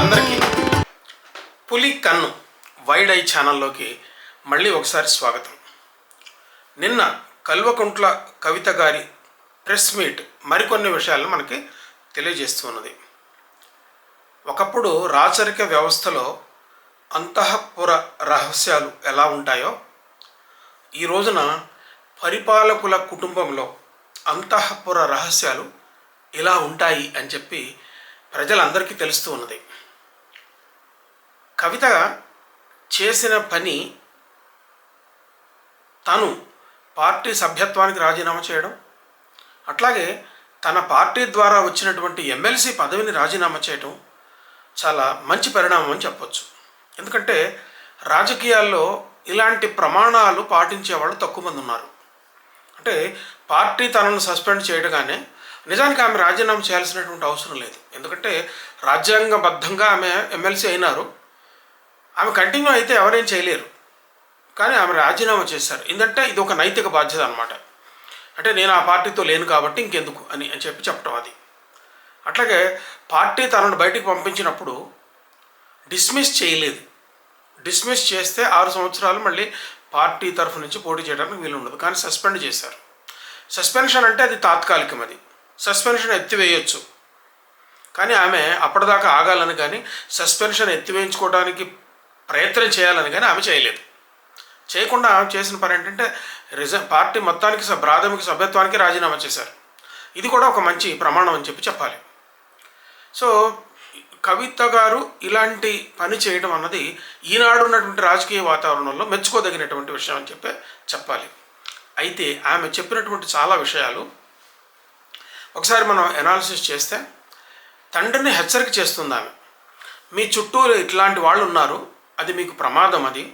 ప్రేక్షకులందరికీ పులి కన్ను వైడ్ ఐ ఛానల్లోకి మళ్ళీ ఒకసారి స్వాగతం. నిన్న కల్వకుంట్ల కవిత గారి ప్రెస్ మీట్ మరికొన్ని విషయాలను మనకి తెలియజేస్తూ ఉన్నది. ఒకప్పుడు రాచరిక వ్యవస్థలో అంతఃపుర రహస్యాలు ఎలా ఉంటాయో ఈ రోజున పరిపాలకుల కుటుంబంలో అంతఃపుర రహస్యాలు ఇలా ఉంటాయి అని చెప్పి ప్రజలందరికీ తెలుస్తూ ఉన్నది. కవిత చేసిన పని తను పార్టీ సభ్యత్వానికి రాజీనామా చేయడం అట్లాగే తన పార్టీ ద్వారా వచ్చినటువంటి ఎమ్మెల్సీ పదవిని రాజీనామా చేయడం చాలా మంచి పరిణామం అని చెప్పొచ్చు. ఎందుకంటే రాజకీయాల్లో ఇలాంటి ప్రమాణాలు పాటించే వాళ్ళు తక్కువ మంది ఉన్నారు. అంటే పార్టీ తనను సస్పెండ్ చేయడగానే నిజానికి ఆమె రాజీనామా చేయాల్సినటువంటి అవసరం లేదు. ఎందుకంటే రాజ్యాంగబద్ధంగా ఆమె ఎమ్మెల్సీ అయినారు. ఆమె కంటిన్యూ అయితే ఎవరేం చేయలేరు. కానీ ఆమె రాజీనామా చేశారు. ఎందుకంటే ఇది ఒక నైతిక బాధ్యత అనమాట అంటే నేను ఆ పార్టీతో లేను కాబట్టి ఇంకెందుకు అని అని చెప్పి చెప్పడం అది. అట్లాగే పార్టీ తనను బయటికి పంపించినప్పుడు డిస్మిస్ చేయలేదు. డిస్మిస్ చేస్తే ఆరు సంవత్సరాలు మళ్ళీ పార్టీ తరఫు నుంచి పోటీ చేయడానికి వీలు ఉండదు. కానీ సస్పెండ్ చేశారు. సస్పెన్షన్ అంటే అది తాత్కాలికం అది. సస్పెన్షన్ ఎత్తివేయొచ్చు. కానీ ఆమె అప్పటిదాకా ఆగాలని కానీ సస్పెన్షన్ ఎత్తివేయించుకోవడానికి ప్రయత్నం చేయాలని కానీ ఆమె చేయలేదు. చేయకుండా ఆమె చేసిన పని ఏంటంటే రిజ పార్టీ మొత్తానికి ప్రాథమిక సభ్యత్వానికి రాజీనామా చేశారు. ఇది కూడా ఒక మంచి ప్రమాణం అని చెప్పి చెప్పాలి. సో కవిత గారు ఇలాంటి పని చేయడం అన్నది ఈనాడు ఉన్నటువంటి రాజకీయ వాతావరణంలో మెచ్చుకోదగినటువంటి విషయం అని చెప్పి చెప్పాలి. అయితే ఆమె చెప్పినటువంటి చాలా విషయాలు ఒకసారి మనం ఎనాలిసిస్ చేస్తే తండ్రిని హెచ్చరిక చేస్తుంది ఆమె. మీ చుట్టూ ఇట్లాంటి వాళ్ళు ఉన్నారు అది మీకు ప్రమాదం అది.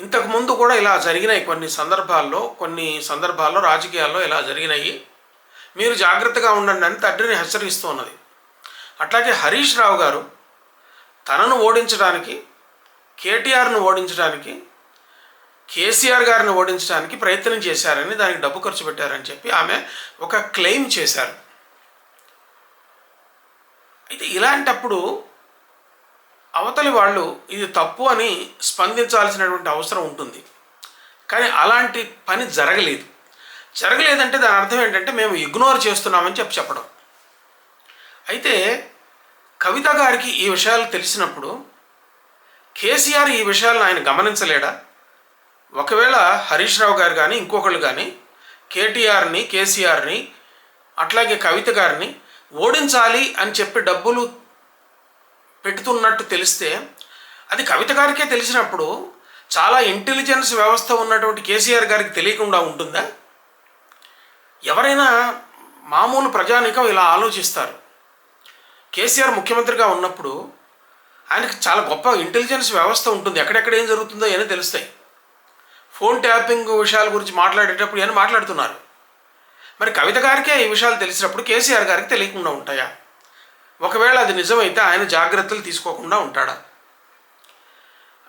ఇంతకుముందు కూడా ఇలా జరిగినాయి కొన్ని సందర్భాల్లో కొన్ని సందర్భాల్లో రాజకీయాల్లో ఇలా జరిగినాయి. మీరు జాగ్రత్తగా ఉండండి అని తండ్రిని హెచ్చరిస్తూ ఉన్నది. అట్లాగే హరీష్ రావు గారు తనను ఓడించడానికి కేటీఆర్ను ఓడించడానికి కేసీఆర్ గారిని ఓడించడానికి ప్రయత్నం చేశారని దానికి డబ్బు ఖర్చు పెట్టారని చెప్పి ఆమె ఒక క్లెయిమ్ చేశారు. అయితే ఇలాంటప్పుడు అవతలి వాళ్ళు ఇది తప్పు అని స్పందించాల్సినటువంటి అవసరం ఉంటుంది. కానీ అలాంటి పని జరగలేదు. జరగలేదంటే దాని అర్థం ఏంటంటే మేము ఇగ్నోర్ చేస్తున్నామని చెప్పి చెప్పడం. అయితే కవిత గారికి ఈ విషయాలు తెలిసినప్పుడు కేసీఆర్ ఈ విషయాలను ఆయన గమనించలేడా? ఒకవేళ హరీష్ రావు గారు కానీ ఇంకొకళ్ళు కానీ కేటీఆర్ని కేసీఆర్ని అట్లాగే కవిత గారిని ఓడించాలి అని చెప్పి డబ్బులు పెడుతున్నట్టు తెలిస్తే అది కవిత గారికే తెలిసినప్పుడు చాలా ఇంటెలిజెన్స్ వ్యవస్థ ఉన్నటువంటి కేసీఆర్ గారికి తెలియకుండా ఉంటుందా? ఎవరైనా మామూలు ప్రజానికం ఇలా ఆలోచిస్తారు. కేసీఆర్ ముఖ్యమంత్రిగా ఉన్నప్పుడు ఆయనకి చాలా గొప్ప ఇంటెలిజెన్స్ వ్యవస్థ ఉంటుంది. ఎక్కడెక్కడ ఏం జరుగుతుందో అని తెలుస్తాయి. ఫోన్ ట్యాపింగ్ విషయాల గురించి మాట్లాడేటప్పుడు అని మాట్లాడుతున్నారు. మరి కవిత గారికే ఈ విషయాలు తెలిసినప్పుడు కేసీఆర్ గారికి తెలియకుండా ఉంటాయా? ఒకవేళ అది నిజమైతే ఆయన జాగ్రత్తలు తీసుకోకుండా ఉంటాడా?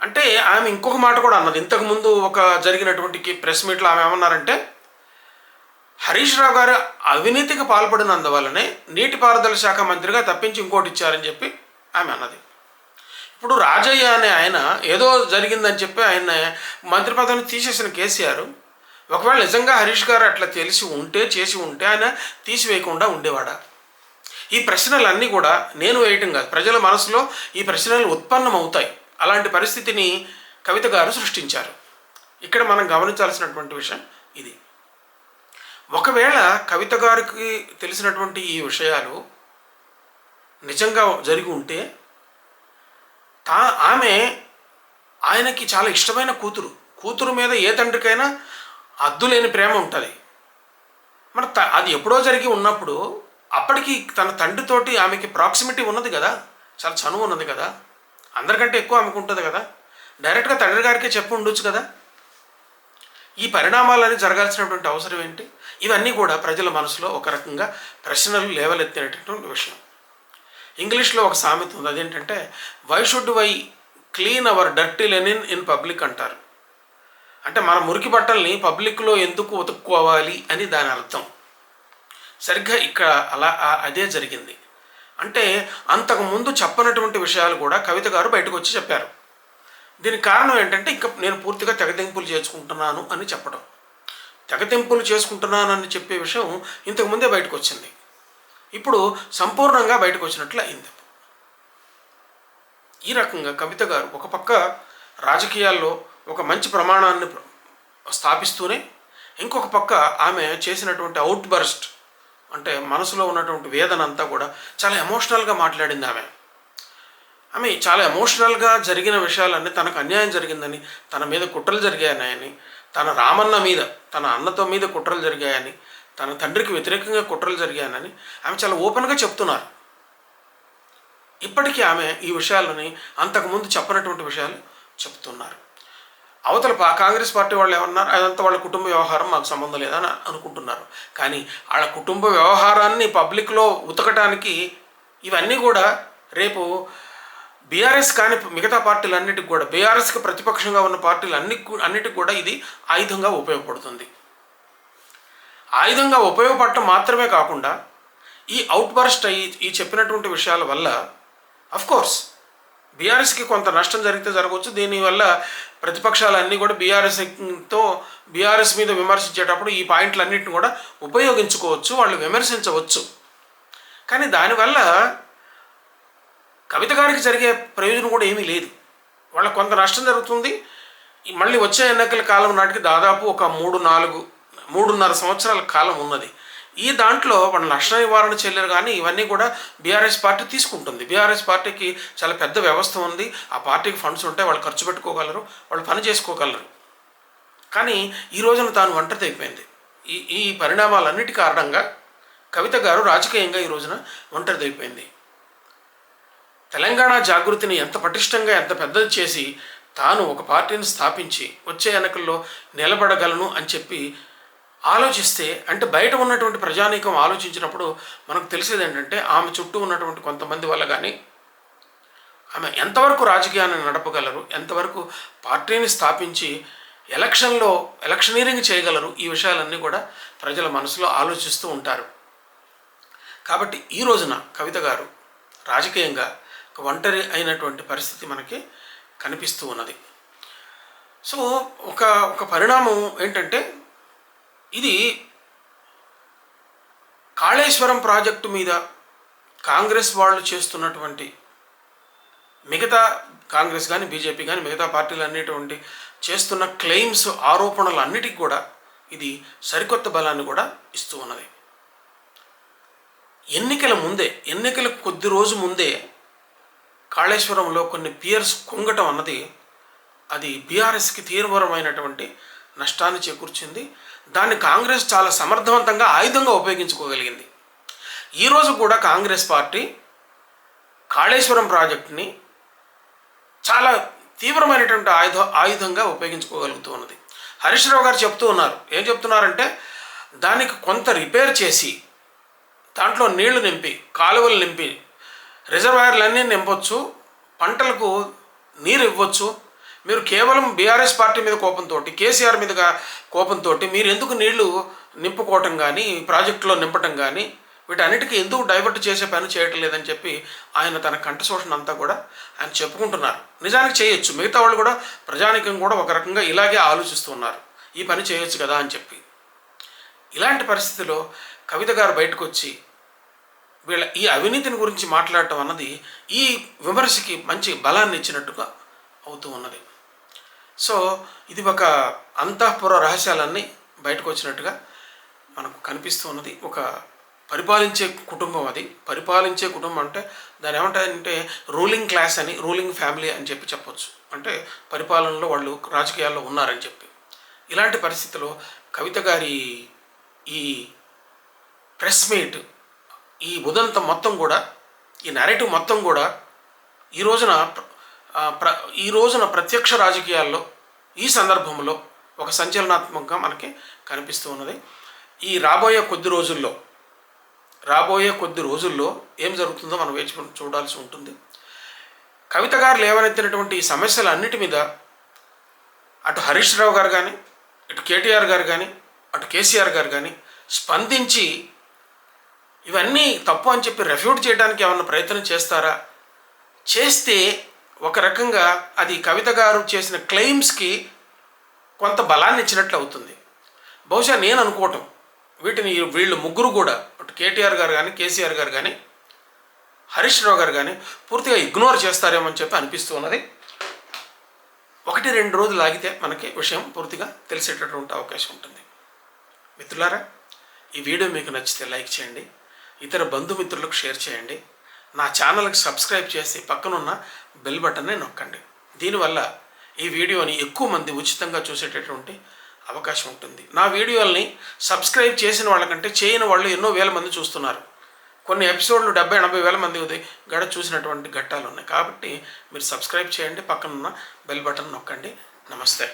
అంటే ఆమె ఇంకొక మాట కూడా అన్నది. ఇంతకుముందు ఒక జరిగినటువంటి ప్రెస్ మీట్లో ఆమె ఏమన్నారంటే హరీష్ రావు గారు అవినీతికి పాల్పడినందువల్లనే నీటిపారుదల శాఖ మంత్రిగా తప్పించి ఇంకోటి ఇచ్చారని చెప్పి ఆమె అన్నది. ఇప్పుడు రాజయ్య అనే ఆయన ఏదో జరిగిందని చెప్పి ఆయన మంత్రి పదవిని తీసేసిన కేసీఆర్ ఒకవేళ నిజంగా హరీష్ గారు అట్లా తెలిసి ఉంటే చేసి ఉంటే ఆయన తీసివేయకుండా ఉండేవాడా? ఈ ప్రశ్నలన్నీ కూడా నేను వేయటం కాదు. ప్రజల మనసులో ఈ ప్రశ్నలు ఉత్పన్నమవుతాయి. అలాంటి పరిస్థితిని కవిత గారు సృష్టించారు. ఇక్కడ మనం గమనించాల్సినటువంటి విషయం ఇది. ఒకవేళ కవిత గారికి తెలిసినటువంటి ఈ విషయాలు నిజంగా జరిగి ఉంటే తా ఆమె ఆయనకి చాలా ఇష్టమైన కూతురు. కూతురు మీద ఏ తండ్రికైనా అద్దులేని ప్రేమ ఉంటుంది. మరి త- అది ఎప్పుడో జరిగి ఉన్నప్పుడు అప్పటికి తన తండ్రితోటి ఆమెకి ప్రాక్సిమిటీ ఉన్నది కదా చాలా చనువు ఉన్నది కదా అందరికంటే ఎక్కువ ఆమెకు ఉంటుంది కదా. డైరెక్ట్గా తండ్రి గారికే చెప్పు ఉండొచ్చు కదా. ఈ పరిణామాలన్నీ జరగాల్సినటువంటి అవసరం ఏంటి? ఇవన్నీ కూడా ప్రజల మనసులో ఒక రకంగా ప్రశ్నలు లేవలెత్తినటువంటి విషయం. ఇంగ్లీష్లో ఒక సామెత ఉంది అదేంటంటే why should we clean our dirty linen in public అంటారు. అంటే మన మురికి బట్టల్ని పబ్లిక్లో ఎందుకు ఉతుక్కోవాలి అని దాని అర్థం. సరిగ్గా ఇక్కడ అలా అదే జరిగింది. అంటే అంతకుముందు చెప్పనటువంటి విషయాలు కూడా కవిత గారు బయటకు వచ్చి చెప్పారు. దీనికి కారణం ఏంటంటే ఇంకా నేను పూర్తిగా తెగతింపులు చేసుకుంటున్నాను అని చెప్పడం. తెగతింపులు చేసుకుంటున్నానని చెప్పే విషయం ఇంతకుముందే బయటకు వచ్చింది. ఇప్పుడు సంపూర్ణంగా బయటకు వచ్చినట్లు అయింది. ఈ రకంగా కవిత గారు ఒక పక్క రాజకీయాల్లో ఒక మంచి ప్రమాణాన్ని స్థాపిస్తూనే ఇంకొక పక్క ఆమె చేసినటువంటి అవుట్ బర్స్ట్ అంటే మనసులో ఉన్నటువంటి వేదన అంతా కూడా చాలా ఎమోషనల్గా మాట్లాడింది ఆమె. ఆమె చాలా ఎమోషనల్గా జరిగిన విషయాలన్నీ తనకు అన్యాయం జరిగిందని తన మీద కుట్రలు జరిగాయని తన రామన్న మీద తన అన్నతో మీద కుట్రలు జరిగాయని తన తండ్రికి వ్యతిరేకంగా కుట్రలు జరిగాయని ఆమె చాలా ఓపెన్గా చెప్తున్నారు. ఇప్పటికీ ఆమె ఈ విషయాలని అంతకుముందు చెప్పనటువంటి విషయాలు చెప్తున్నారు. అవతల కాంగ్రెస్ పార్టీ వాళ్ళు ఏమన్నారు అదంతా వాళ్ళ కుటుంబ వ్యవహారం మాకు సంబంధం లేదని అనుకుంటున్నారు. కానీ వాళ్ళ కుటుంబ వ్యవహారాన్ని పబ్లిక్లో ఉతకటానికి ఇవన్నీ కూడా రేపు బీఆర్ఎస్ కానీ మిగతా పార్టీలన్నిటికి కూడా బీఆర్ఎస్కి ప్రతిపక్షంగా ఉన్న పార్టీలు అన్ని అన్నిటికి కూడా ఇది ఆయుధంగా ఉపయోగపడుతుంది. ఆయుధంగా ఉపయోగపడటం మాత్రమే కాకుండా ఈ అవుట్ బర్స్ట్ అయ్యి ఈ చెప్పినటువంటి విషయాల వల్ల అఫ్కోర్స్ బీఆర్ఎస్కి కొంత నష్టం జరిగితే జరగవచ్చు. దీనివల్ల ప్రతిపక్షాలన్నీ కూడా బీఆర్ఎస్తో బీఆర్ఎస్ మీద విమర్శించేటప్పుడు ఈ పాయింట్లన్నింటిని కూడా ఉపయోగించుకోవచ్చు వాళ్ళు విమర్శించవచ్చు. కానీ దానివల్ల కవిత గారికి జరిగే ప్రయోజనం కూడా ఏమీ లేదు. వాళ్ళకి కొంత నష్టం జరుగుతుంది. మళ్ళీ వచ్చే ఎన్నికల కాలం నాటికి దాదాపు ఒక మూడు నాలుగు మూడున్నర సంవత్సరాల కాలం ఉన్నది. ఈ దాంట్లో మన నష్ట నివారణ చెల్లెలు కానీ ఇవన్నీ కూడా బీఆర్ఎస్ పార్టీ తీసుకుంటుంది. బీఆర్ఎస్ పార్టీకి చాలా పెద్ద వ్యవస్థ ఉంది. ఆ పార్టీకి ఫండ్స్ ఉంటే వాళ్ళు ఖర్చు పెట్టుకోగలరు వాళ్ళు పని చేసుకోగలరు. కానీ ఈ రోజున తాను ఒంటరి అయిపోయింది ఈ ఈ పరిణామాలన్నిటి కారణంగా కవిత గారు రాజకీయంగా ఈ రోజున ఒంటరి అయిపోయింది తెలంగాణ జాగృతిని ఎంత పటిష్టంగా ఎంత పెద్దది చేసి తాను ఒక పార్టీని స్థాపించి వచ్చే ఎన్నికల్లో నిలబడగలను అని చెప్పి ఆలోచిస్తే అంటే బయట ఉన్నటువంటి ప్రజానీకం ఆలోచించినప్పుడు మనకు తెలిసేది ఏంటంటే ఆమె చుట్టూ ఉన్నటువంటి కొంతమంది వల్ల కానీ ఆమె ఎంతవరకు రాజకీయాన్ని నడపగలరు ఎంతవరకు పార్టీని స్థాపించి ఎలక్షన్లో ఎలక్షనీరింగ్ చేయగలరు ఈ విషయాలన్నీ కూడా ప్రజల మనసులో ఆలోచిస్తూ ఉంటారు. కాబట్టి ఈ రోజున కవిత గారు రాజకీయంగా ఒక ఒంటరి అయినటువంటి పరిస్థితి మనకి కనిపిస్తూ ఉన్నది. సో ఒక ఒక పరిణామం ఏంటంటే ఇది కాళేశ్వరం ప్రాజెక్టు మీద కాంగ్రెస్ వాళ్ళు చేస్తున్నటువంటి మిగతా కాంగ్రెస్ కానీ బీజేపీ కానీ మిగతా పార్టీలు అన్నిటువంటి చేస్తున్న క్లెయిమ్స్ ఆరోపణలు అన్నిటికి కూడా ఇది సరికొత్త బలాన్ని కూడా ఇస్తూ ఉన్నది. ఎన్నికల ముందే ఎన్నికల కొద్ది రోజు ముందే కాళేశ్వరంలో కొన్ని పియర్స్ కుంగటం అన్నది అది బీఆర్ఎస్కి తీవ్రమైనటువంటి నష్టాన్ని చేకూర్చింది. దాన్ని కాంగ్రెస్ చాలా సమర్థవంతంగా ఆయుధంగా ఉపయోగించుకోగలిగింది. ఈరోజు కూడా కాంగ్రెస్ పార్టీ కాళేశ్వరం ప్రాజెక్టుని చాలా తీవ్రమైనటువంటి ఆయుధ ఆయుధంగా ఉపయోగించుకోగలుగుతూ ఉన్నది. హరీష్ రావు గారు చెప్తూ ఉన్నారు. ఏం చెప్తున్నారంటే దానికి కొంత రిపేర్ చేసి దాంట్లో నీళ్ళు నింపి కాలువలు నింపి రిజర్వాయర్లన్నీ నింపొచ్చు పంటలకు నీరు ఇవ్వచ్చు మీరు కేవలం బీఆర్ఎస్ పార్టీ మీద కోపంతో కేసీఆర్ మీదుగా కోపంతో మీరు ఎందుకు నీళ్ళు నింపుకోవటం కానీ ప్రాజెక్టులో నింపటం కానీ వీటన్నిటికీ ఎందుకు డైవర్ట్ చేసే పని చేయటం లేదని చెప్పి ఆయన తన కంఠశోషణ అంతా కూడా ఆయన చెప్పుకుంటున్నారు. నిజానికి చేయొచ్చు. మిగతా వాళ్ళు కూడా ప్రజానికం కూడా ఒక రకంగా ఇలాగే ఆలోచిస్తూ ఉన్నారు. ఈ పని చేయొచ్చు కదా అని చెప్పి. ఇలాంటి పరిస్థితిలో కవిత గారు బయటకు వచ్చి వీళ్ళ ఈ అవినీతిని గురించి మాట్లాడటం అన్నది ఈ విమర్శకి మంచి బలాన్ని ఇచ్చినట్టుగా అవుతూ ఉన్నది. సో ఇది ఒక అంతఃపుర రహస్యాలన్నీ బయటకు వచ్చినట్టుగా మనకు కనిపిస్తూ ఉన్నది. ఒక పరిపాలించే కుటుంబం అది. పరిపాలించే కుటుంబం అంటే దాని ఏమంటారంటే రూలింగ్ క్లాస్ అని రూలింగ్ ఫ్యామిలీ అని చెప్పి చెప్పొచ్చు. అంటే పరిపాలనలో వాళ్ళు రాజకీయాల్లో ఉన్నారని చెప్పి. ఇలాంటి పరిస్థితిలో కవిత గారి ఈ ప్రెస్ మీట్ ఈ ఉదంతం మొత్తం కూడా ఈ నెరేటివ్ మొత్తం కూడా ఈ రోజున ప్ర ఈ రోజున ప్రత్యక్ష రాజకీయాల్లో ఈ సందర్భంలో ఒక సంచలనాత్మకంగా మనకి కనిపిస్తూ ఉన్నది. ఈ రాబోయే కొద్ది రోజుల్లో రాబోయే కొద్ది రోజుల్లో ఏం జరుగుతుందో మనం వేచి చూడాల్సి ఉంటుంది. కవిత గారు లేవనెత్తినటువంటి ఈ సమస్యల అన్నిటి మీద అటు హరీష్ రావు గారు కానీ ఇటు కేటీఆర్ గారు కానీ అటు కేసీఆర్ గారు కానీ స్పందించి ఇవన్నీ తప్పు అని చెప్పి రెఫ్యూట్ చేయడానికి ఏమన్నా ప్రయత్నం చేస్తారా? చేస్తే ఒక రకంగా అది కవిత గారు చేసిన క్లెయిమ్స్కి కొంత బలాన్ని ఇచ్చినట్లు అవుతుంది. బహుశా నేను అనుకోవటం. వీటిని వీళ్ళు ముగ్గురు కూడా అటు కేటీఆర్ గారు కానీ కేసీఆర్ గారు కానీ హరీష్ రావు గారు కానీ పూర్తిగా ఇగ్నోర్ చేస్తారేమో అని చెప్పి అనిపిస్తూ ఉన్నది. ఒకటి రెండు రోజులు ఆగితే మనకి విషయం పూర్తిగా తెలిసేటటువంటి అవకాశం ఉంటుంది. మిత్రులారా ఈ వీడియో మీకు నచ్చితే లైక్ చేయండి. ఇతర బంధుమిత్రులకు షేర్ చేయండి. నా ఛానల్కి సబ్స్క్రైబ్ చేసి పక్కనున్న బెల్ బటన్ని నొక్కండి. దీనివల్ల ఈ వీడియోని ఎక్కువ మంది ఉచితంగా చూసేటటువంటి అవకాశం ఉంటుంది. నా వీడియోల్ని సబ్స్క్రైబ్ చేసిన వాళ్ళకంటే చేయని వాళ్ళు ఎన్నో వేల మంది చూస్తున్నారు. కొన్ని ఎపిసోడ్లు డెబ్బై ఎనభై వేల మంది గడ చూసినటువంటి ఘట్టాలు ఉన్నాయి కాబట్టి మీరు సబ్స్క్రైబ్ చేయండి పక్కనున్న బెల్ బటన్ నొక్కండి. నమస్తే.